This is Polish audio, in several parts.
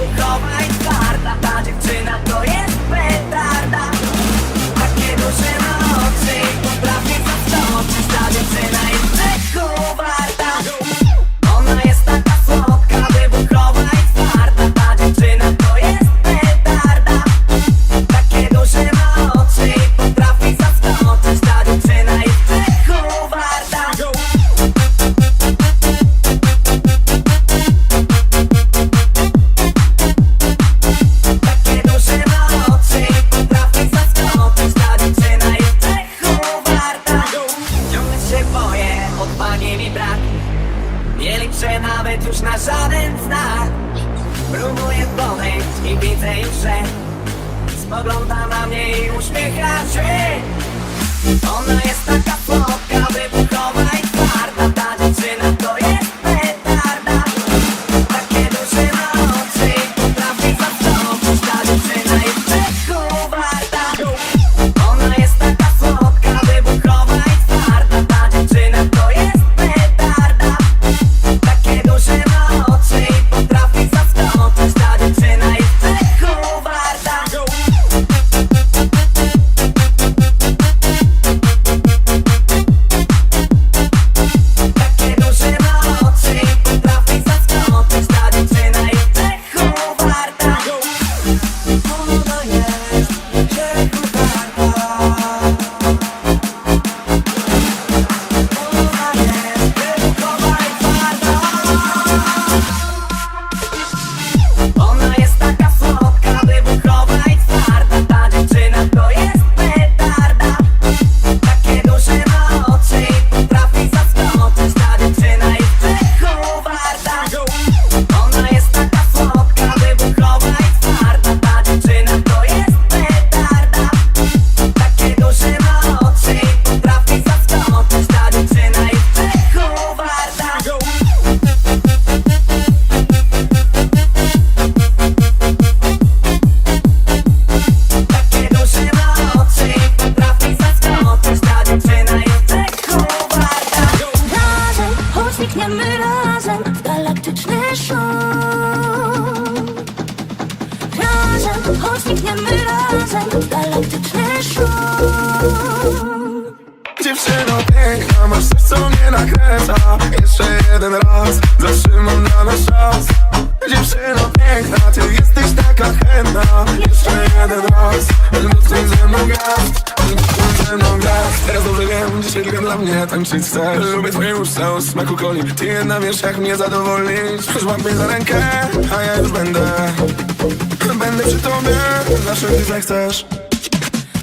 Love Spogląda na mnie i uśmiecha się. Ona jest taka słodka, Dziewczyno piękna, masz coś co mnie Jeszcze jeden raz, zatrzymam na nasz czas Dziewczyno piękna, ty jesteś taka chętna. Jeszcze jeden raz, dotknij ze mną gwiazd Dotknij ze mną gwiazd Teraz dobrze wiem, dzisiaj tylko dla mnie tańczyć chcesz. Lubię twoje usta o smaku coli. Ty jedna wiesz jak mnie zadowolić Złap mnie za rękę, a ja już będę. Będę przy tobie, zawsze gdy zechcesz.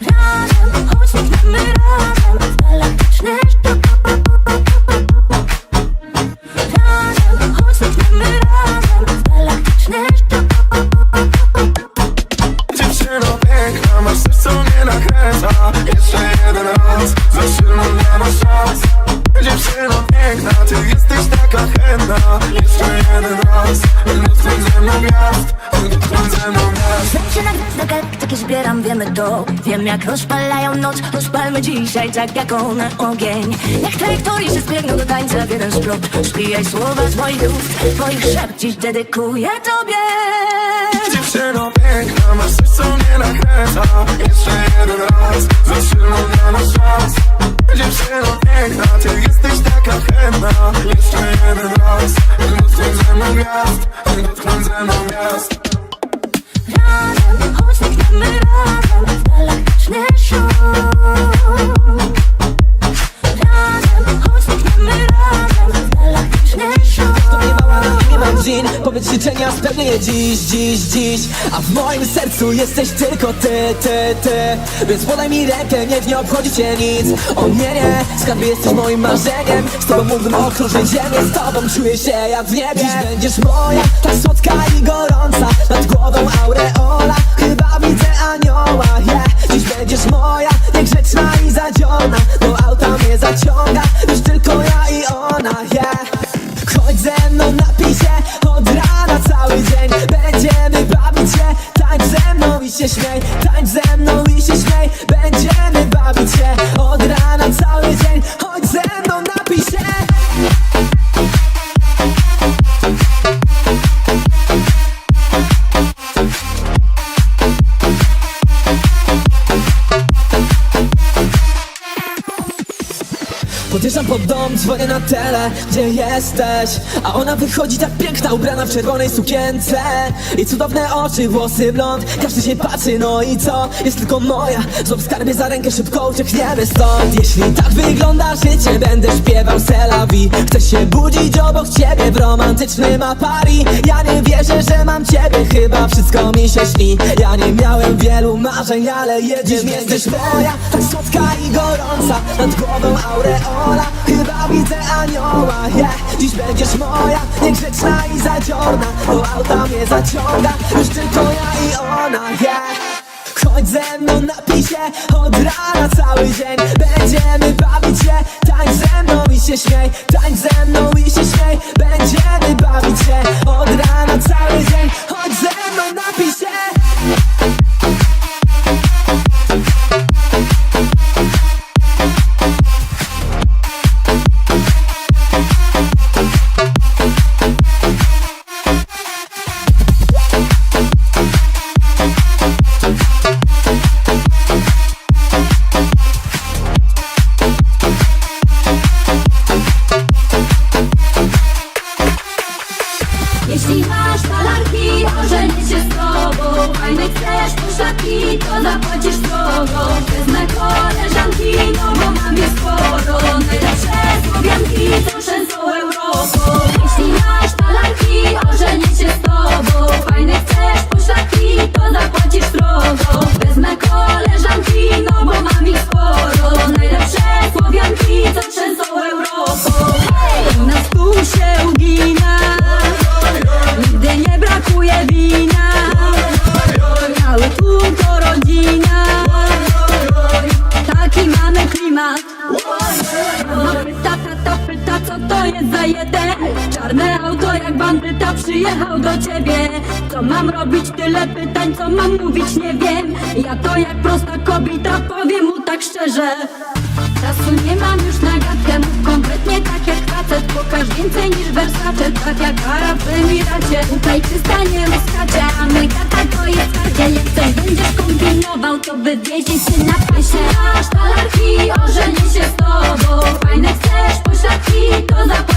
Razem, choć znikniemy razem w galaktyczny szum galaktyczny piękna, ty jesteś taka chętna. Jeszcze jeden raz, dotknij ze mną gwiazd Dotknij ze mną gwiazd na gwiazdę galaktyki zbieram, wiemy to. Wiem jak rozpalają noc, rozpalmy dzisiaj tak jak one ogień. Jak trajektorie się zbiegną do tańca w jeden splot. Spijaj słowa z moich ust, twoich szept dziś dedykuję tobie. Dziewczyno piękna, masz coś co mnie nakręca. Jeszcze jeden raz, zatrzymam dziś, dziś, A w moim sercu jesteś tylko ty, ty, ty. Więc podaj mi rękę, niech nie obchodzi cię nic. O nie, nie, skarbie jesteś moim marzeniem? Z tobą mógłbym okrążyć ziemię Z tobą czuję się jak w niebie. Dziś będziesz moja, tak słodka i gorąca Nad głową aureola, chyba widzę anioła yeah. Dziś będziesz moja, niegrzeczna i zadziona Do auta mnie zaciąga, już tylko ja i ona, yeah Chodź ze mną, napij się się śmiej. Tańcz ze dzwonię na tele, gdzie jesteś? A ona wychodzi tak piękna, ubrana w czerwonej sukience. I cudowne oczy, włosy blond, każdy się patrzy, no i co? Jest tylko moja, złap skarbie za rękę, szybko uciekniemy stąd. Jeśli tak wygląda życie, będę śpiewał selawi. Chcę się budzić obok ciebie w romantycznym apari. Ja nie wierzę, że mam ciebie, chyba wszystko mi się śni. Ja nie miałem wielu marzeń, ale jedziesz, jesteś moja. Tak słodka i gorąca, nad głową aureola. Chyba widzę anioła, yeah Dziś będziesz moja, niegrzeczna i zadziorna Do auta mnie zaciąga, już tylko ja i ona, yeah Chodź ze mną, napij się od rana cały dzień. Będziemy bawić się, tańcz ze mną i się śmiej. Tańcz ze mną i się śmiej. Będziemy bawić się od rana cały dzień. Chodź ze mną, napij się masz talarki, ożenię się z tobą. Fajne chcesz poszlaki, to zapłacisz drogo Wezmę koleżanki, no bo mam je sporo. Najlepsze słowianki, co trzęsą Europą. Jeśli masz talarki, ożenię się z tobą. Fajne chcesz poszlaki, to zapłacisz drogo Wezmę koleżanki, no bo mam ich sporo. Najlepsze słowianki, co trzęsą bandyta przyjechał do ciebie Co mam robić? Tyle pytań, co mam mówić? Nie wiem. Ja to jak prosta kobieta, powiem mu tak szczerze. Czasu nie mam już na gadkę, mów konkretnie tak jak facet. Pokaż więcej niż Versace, tak jak Arab w Emiracie. Tutaj czysta nie rozkacze, a my gata to jest twardzie Jak coś będziesz kombinował, to wywiezie się na pasie. Masz talarki, ożenię się z tobą. Fajne chcesz poszlaki, to zapłacisz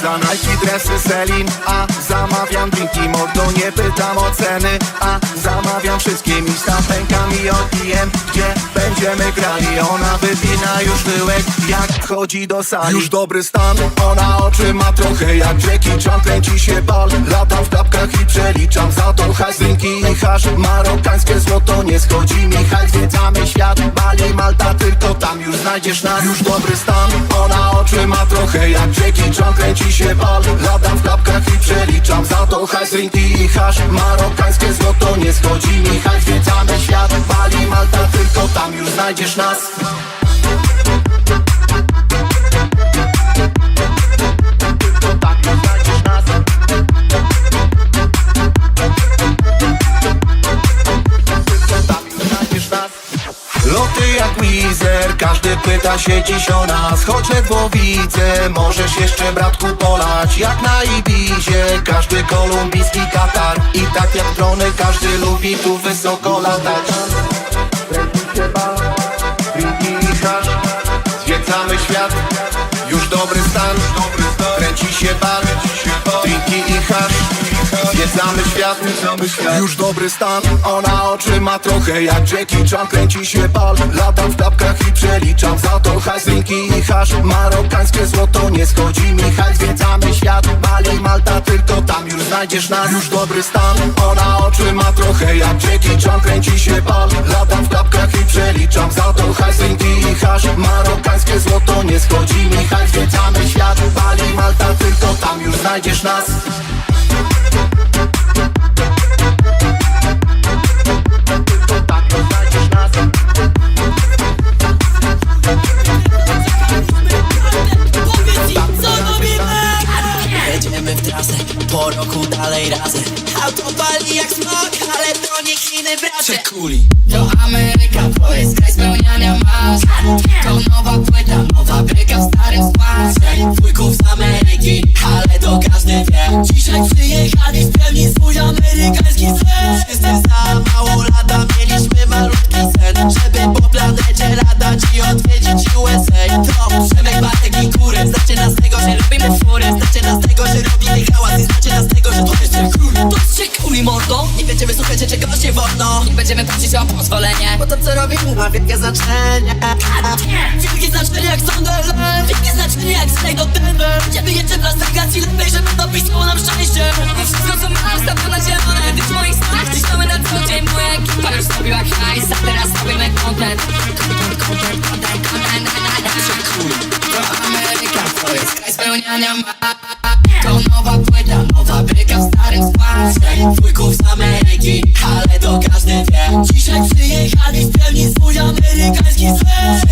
Bluza, Nike, dresy, Selin A zamawiam drinki, mordo nie pytam o ceny A zamawiam wszystkie miejsca, pękam i odbijem Gdzie będziemy grali, ona wypina już tyłek Jak wchodzi do sali. Już dobry stan, ona oczy ma trochę jak Jackie Chan Kręci się bal, latam w klapkach i przeliczam Za to hajs, drinki i hasz. Marokańskie złoto nie schodzi mi Zwiedzamy świat, Bali, Malta Tylko tam już znajdziesz nas. Już dobry stan, ona oczy ma trochę jak Jackie Chan Kręci się bal, latam w klapkach i przeliczam Za to hajs, drinki i hasz. Marokańskie złoto nie schodzi mi hajs Zwiedzamy świat, Bali, Malta Tylko tam już znajdziesz nas Weezer, każdy pyta się dziś o nas Choć ledwo widzę, możesz jeszcze bratku polać Jak na Ibizie, każdy kolumbijski Katar I tak jak drony, każdy lubi tu wysoko latać. Zwiedzamy świat, już dobry stan Kręci się hasz Zwiedzamy świat, już dobry stan Ona oczy ma trochę jak Jackie Chan Kręci się bal, latam w klapkach i przeliczam Za to hajs, drinki i hasz. Marokańskie złoto nie schodzi mi hajs Zwiedzamy świat, Bali, Malta Tylko tam już znajdziesz nas. Już dobry stan Ona oczy ma trochę jak Jackie Chan Kręci się bal, latam w klapkach i przeliczam Za to hajs, drinki i hasz. Marokańskie złoto nie schodzi mi hajs Zwiedzamy świat, Bali, Malta Tylko tam już znajdziesz nas mordo. Nie będziemy słuchać, czego się wolno. Nie będziemy prosić o pozwolenie. Bo to co robimy ma wielkie znaczenie. Wielkie znaczenie jak Sunderland Wielkie znaczenie jak Slade do Denver Będziemy jeszcze w Las Vegas i lepiej, żeby dopisało nam szczęście. Wszystko co mam stawiam na zielone Ty w moich snach cisnąmy na co dzień Moja ekipa już zrobiła hajs. A teraz robimy content Content, content, content, content na. To Ameryka, to jest kraj spełniania ma Wujków z Ameryki, ale to każdy wie. Dzisiaj przyjechali spełnić swój amerykański sen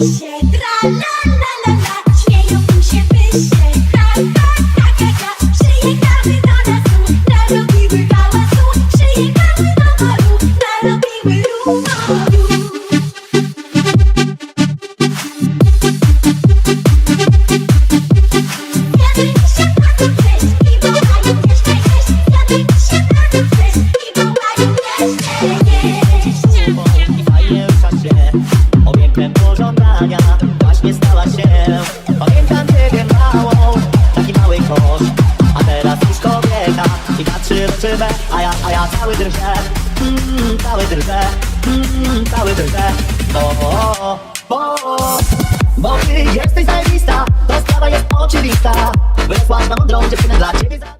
misie, tra la la la Śmieją im się pysie, ha ha ha ha ha Przyjechały do lasu, narobiły hałasu Przyjechały do jest Cały drżę Bo, bo Bo ty jesteś zajebista To sprawa jest oczywista. Wyrosła na mądrą dziewczynę dla ciebie za...